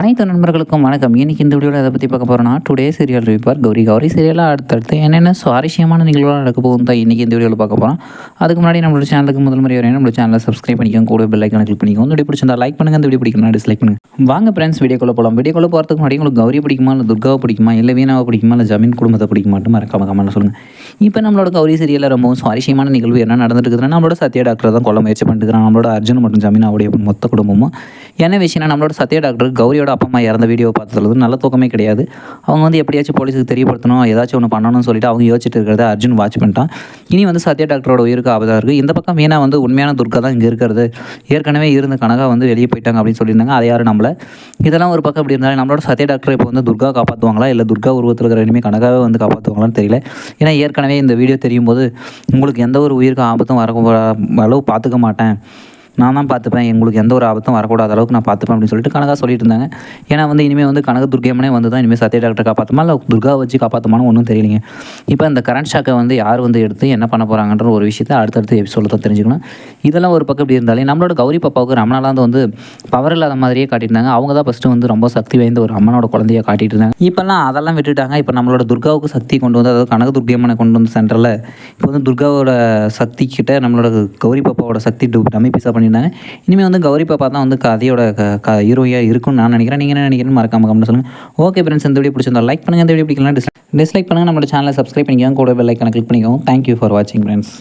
அனைத்து நண்பர்களுக்கும் வணக்கம். இன்னைக்கு இந்த வீடியோவில் அதை பற்றி பார்க்க போகிறோம்னா டுடே சீரியல் ரிவிப்பார் கௌரி கௌரி சீரியலாக அடுத்தடுத்து என்னென்ன சுவாரஸ்யமான நிகழ்வுகள் நடக்க போகும் தான் இன்றைக்கி இந்த வீடியோவில் பார்க்க போகிறோம் அதுக்கு முன்னாடி நம்மளோட சேனலுக்கு முதல் முறை வரையும் நம்மளோட சேனலை சப்ஸ்கிரைப் பண்ணிக்கோங்க. கூட பெல் ஐக்கான கிளிக் பண்ணிக்கோங்க. வீடியோ பிடிச்சிருந்தா லைக் பண்ணுங்கள் இந்த வீடியோ பிடிக்கணும் டிஸ்லைக் பண்ணுங்கள் வாங்க ஃப்ரெண்ட்ஸ் வீடியோக்குள்ள போகலாம் வீடியோக்குள்ள போகிறதுக்கு முன்னாடி உங்களுக்கு கௌரி பிடிக்குமா இல்லை துர்காவை பிடிக்குமா இல்லை வீணாவை பிடிக்குமா இல்லை ஜமீன் குடும்பத்தை பிடிக்குமாட்டும் மறக்காம கமெண்ட் சொல்லுங்கள் இப்போ நம்மளோட கௌரி சீரியலில் ரொம்பவும் சுவாரஸ்யமான நிகழ்வு என்ன நடந்துட்டு இருக்குதுன்னா நம்மளோட சத்யா டாக்டர் தான் கொள்ள முயற்சி பண்ணிட்டு இருக்கிறாங்க நம்மளோட அர்ஜுன் மற்றும் ஜமீனாவுடைய மொத்த குடும்பமும் என்ன விஷயம்னா நம்மளோட சத்யா டாக்டர் கௌரியோட அப்பா அம்மா இறந்த வீடியோ பார்த்ததுல நல்ல தூக்கமே கிடையாது. அவங்க வந்து எப்படியாச்சும் போலீஸுக்கு தெரியப்படுத்தணும் ஏதாச்சும் ஒன்று பண்ணணும்னு சொல்லிட்டு அவங்க யோசிச்சுட்டு இருக்கிறத அர்ஜுன் வாட்ச் பண்ணிட்டான். இனி வந்து சத்யா டாக்டரோட உயிருக்கு ஆபத்தாக இருக்குது இந்த பக்கம் மீனா வந்து உண்மையான துர்கா தான் இங்கே இருக்கிறது. ஏற்கனவே இருந்த கனகா வந்து வெளியே போயிட்டாங்க அப்படின்னு சொல்லியிருந்தாங்க. அதை யாரும் நம்மளை இதெல்லாம் ஒரு பக்கம் இப்படி இருந்தாலும் நம்மளோட சத்யா டாக்டர் இப்போ வந்து துர்கா காப்பாற்றுவாங்களா இல்லை துர்கா உருவத்தில் இருக்கிற இனிமேல் கனகாவே வந்து காப்பாற்றுவாங்களான்னு தெரியல. ஏன்னா ஏற்கனவே இந்த வீடியோ தெரியும் போது உங்களுக்கு எந்த ஒரு உயிருக்கு ஆபத்தும் வர அளவு பார்த்துக்க மாட்டேன். நான் தான் பார்த்துப்பேன். எங்களுக்கு எந்த ஒரு ஆபத்தும் வரக்கூடாத அளவுக்கு நான் பார்த்துப்பேன் அப்படின்னு சொல்லிட்டு கனகா சொல்லிட்டு இருந்தாங்க. ஏன்னா வந்து இனிமேல் வந்து கனக துர்கையம்மனே வந்து தான் இனிமேல் சத்ய டாக்டர் காப்பாற்றுமா இல்லை துர்கா வச்சு காப்பாற்றுமான்னு ஒன்றும் தெரியலைங்க. இப்போ இந்த கரண்ட் ஷாக்கை வந்து யார் வந்து எடுத்து என்ன பண்ண போகிறாங்கன்ற ஒரு விஷயத்தை அடுத்தடுத்து எபிசோடில் தான் தெரிஞ்சுக்கணும். இதெல்லாம் ஒரு பக்கம் இப்படி இருந்தாலே நம்மளோட கௌரி பாப்பாவுக்கு ரொம்ப வந்து பவர் இல்லாத மாதிரியே காட்டியிருந்தாங்க. அவங்க தான் ஃபஸ்ட்டு வந்து ரொம்ப சக்தி வாய்ந்த ஒரு அம்மனோட குழந்தைய காட்டிட்டு இருந்தாங்க. இப்போல்லாம் அதெல்லாம் விட்டுட்டாங்க. இப்போ நம்மளோட துர்காவுக்கு சக்தி கொண்டு வந்து அதாவது கனக துர்கையம்மனை கொண்டு வந்து சென்டரில் இப்போ வந்து துர்காவோட சக்தி கிட்ட நம்மளோட கௌரி பாப்பாவோட சக்தி டம்மி பீஸாக பண்ணியிருந்தாங்க. இனிமேல் வந்து கௌரி பாப்பா தான் வந்து கதையோட க க ஹீரோயாக இருக்கும்னு நான் நினைக்கிறேன். நீங்கள் என்ன நினைக்கிறேன்னு மறக்காம கமெண்ட் சொல்லுங்கள் ஓகே ஃப்ரெண்ட்ஸ் இந்த வீடியோ பிடிச்சிருந்தா லைக் பண்ணுங்கள் இந்த வீடியோ பிடிக்கலாம் டிஸ்லைக் பண்ணுங்கள் நம்மளோட சேனலை சப்ஸ்கிரைப் பண்ணிக்கோங்க. கூட பெல் ஐக்கனை கிளிக் பண்ணிக்கோங்க. தேங்க்யூ ஃபார் வாட்சிங் ஃப்ரெண்ட்ஸ்